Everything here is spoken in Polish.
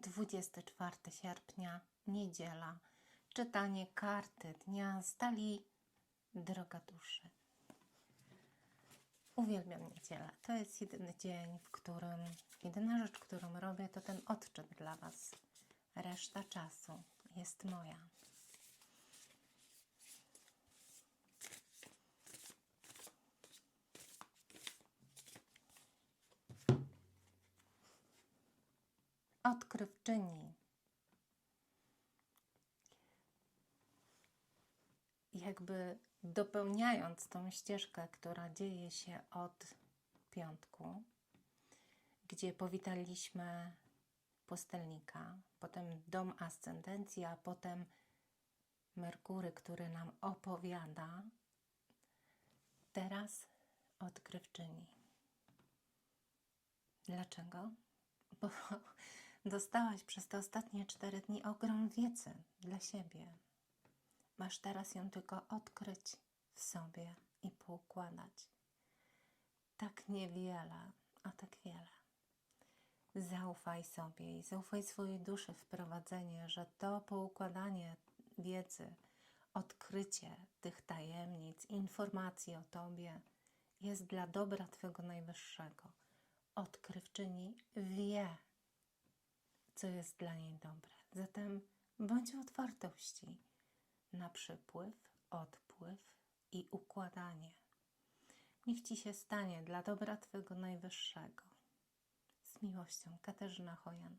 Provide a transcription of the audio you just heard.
24 sierpnia, niedziela. Czytanie karty dnia stali droga duszy. Uwielbiam niedzielę. To jest jedyny dzień, w którym, jedyna rzecz, którą robię, to ten odczyt dla Was. Reszta czasu jest moja. Odkrywczyni. Jakby dopełniając tą ścieżkę, która dzieje się od piątku, gdzie powitaliśmy pustelnika, potem dom ascendencji, a potem Merkury, który nam opowiada, teraz odkrywczyni. Dlaczego? Bo dostałaś przez te ostatnie cztery dni ogrom wiedzy dla siebie. Masz teraz ją tylko odkryć w sobie i poukładać. Tak niewiele, a tak wiele. Zaufaj sobie i zaufaj swojej duszy w prowadzenie, że to poukładanie wiedzy, odkrycie tych tajemnic, informacji o Tobie jest dla dobra Twego Najwyższego. Odkrywczyni wie, co jest dla niej dobre. Zatem bądź otwartości na przypływ, odpływ i układanie. Niech Ci się stanie dla dobra Twego Najwyższego. Z miłością, Katarzyna Hojan.